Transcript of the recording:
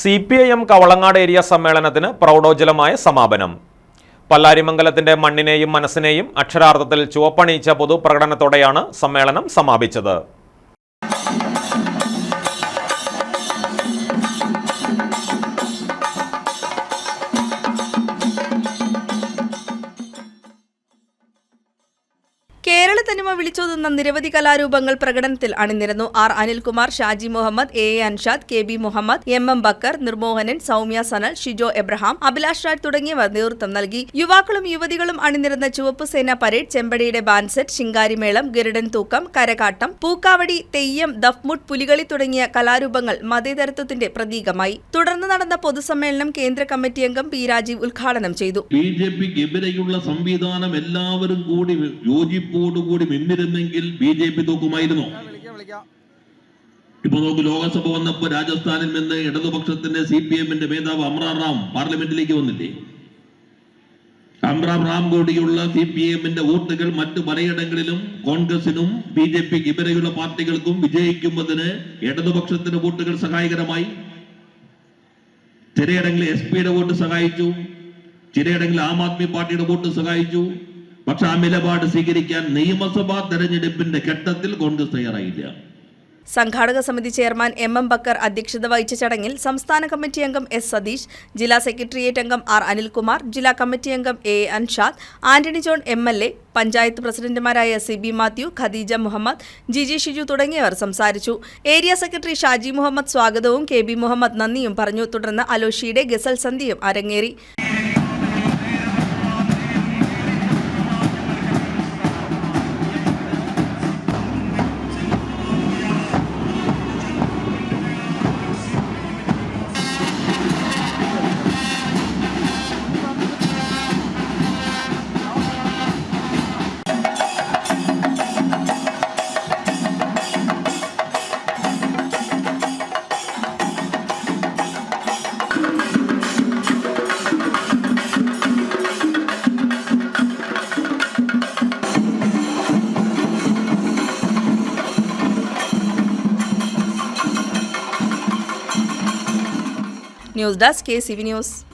C P I M Kavalangad area സമ്മേളനത്തിന് പ്രൗഢോജ്വലമായ സമാപനം. പല്ലാരിമംഗലത്തിന്റെ മണ്ണിനെയും മനസ്സിനെയും അക്ഷരാർത്ഥത്തിൽ ചുവപ്പണിയിച്ച പൊതുപ്രകടനത്തോടെയാണ് സമ്മേളനം സമാപിച്ചത്. തനിമ വിളിച്ചോതുന്ന നിരവധി കലാരൂപങ്ങൾ പ്രകടനത്തിൽ അണിനിരന്നു. R. Anilkumar Shaji Muhammad A. A. Anshad K. B. Muhammad M. M. Bakkar Nirmohanan Soumya Sanal Shijo Abraham Abhilash Raj തുടങ്ങിയവർ നേതൃത്വം നൽകി. യുവാക്കളും യുവതികളും അണിനിരന്ന ചുവപ്പ് സേന പരേഡ് ചെമ്പടിയുടെ ബാൻസെറ്റ് ശിങ്കാരിമേളം ഗരുഡൻ തൂക്കം കരകാട്ടം പൂക്കാവടി തെയ്യം ദഫ്മുട്ട് പുലികളി തുടങ്ങിയ കലാരൂപങ്ങൾ മതേതരത്വത്തിന്റെ പ്രതീകമായി. തുടർന്ന് നടന്ന പൊതുസമ്മേളനം കേന്ദ്ര കമ്മിറ്റി അംഗം പി. രാജീവ് ഉദ്ഘാടനം ചെയ്തു. ബി ജെ പിക്ക് എതിരെയുള്ള സംവിധാനം എല്ലാവരും കൂടി യോജിപ്പോടുകൂടി നിന്നിരുന്നെങ്കിൽ ബി ജെ പി തോക്കുമായിരുന്നു? ഇപ്പൊ നോക്ക് ലോകസഭ വന്നപ്പോ രാജസ്ഥാനിൽ നിന്ന് ഇടതുപക്ഷത്തിന്റെ സി പി എമ്മിന്റെ നേതാവ് അമ്രാം റാം പാർലമെന്റിലേക്ക് വന്നില്ലേ? അമ്രാം റാം കൂടിയുള്ള സി പി എമ്മിന്റെ വോട്ടുകൾ മറ്റു പലയിടങ്ങളിലും കോൺഗ്രസിനും ബി ജെ പിക്ക് ഇവരെയുള്ള പാർട്ടികൾക്കും വിജയിക്കുന്നതിന് ഇടതുപക്ഷത്തിന്റെ വോട്ടുകൾ സഹായകരമായി. ചിലയിടങ്ങളിൽ എസ് പിയുടെ വോട്ട് സഹായിച്ചു. ചിലയിടങ്ങളിൽ ആം ആദ്മി പാർട്ടിയുടെ വോട്ട് സഹായിച്ചു. പക്ഷെ ആ നിലപാട് സ്വീകരിക്കാൻ നിയമസഭാ തെരഞ്ഞെടുപ്പിന്റെ ഘട്ടത്തിൽ കോൺഗ്രസ് തയ്യാറായില്ല. സംഘാടക സമിതി ചെയർമാൻ എം എം ബക്കർ അധ്യക്ഷത വഹിച്ച ചടങ്ങിൽ സംസ്ഥാന കമ്മിറ്റി അംഗം എസ് സതീഷ് ജില്ലാ സെക്രട്ടേറിയറ്റ് അംഗം ആർ അനിൽകുമാർ ജില്ലാ കമ്മിറ്റി അംഗം A Anshad Antony John M L A panchayat പ്രസിഡന്റുമാരായ C B Mathew Khadeeja Muhammad Jiji Shiju തുടങ്ങിയവർ സംസാരിച്ചു. ഏരിയ സെക്രട്ടറി ഷാജി മുഹമ്മദ് സ്വാഗതവും കെ ബി മുഹമ്മദ് നന്ദിയും പറഞ്ഞു. തുടർന്ന് അലോഷിയുടെ ഗസൽ സന്ധിയും അരങ്ങേറി. News Desk e CV News.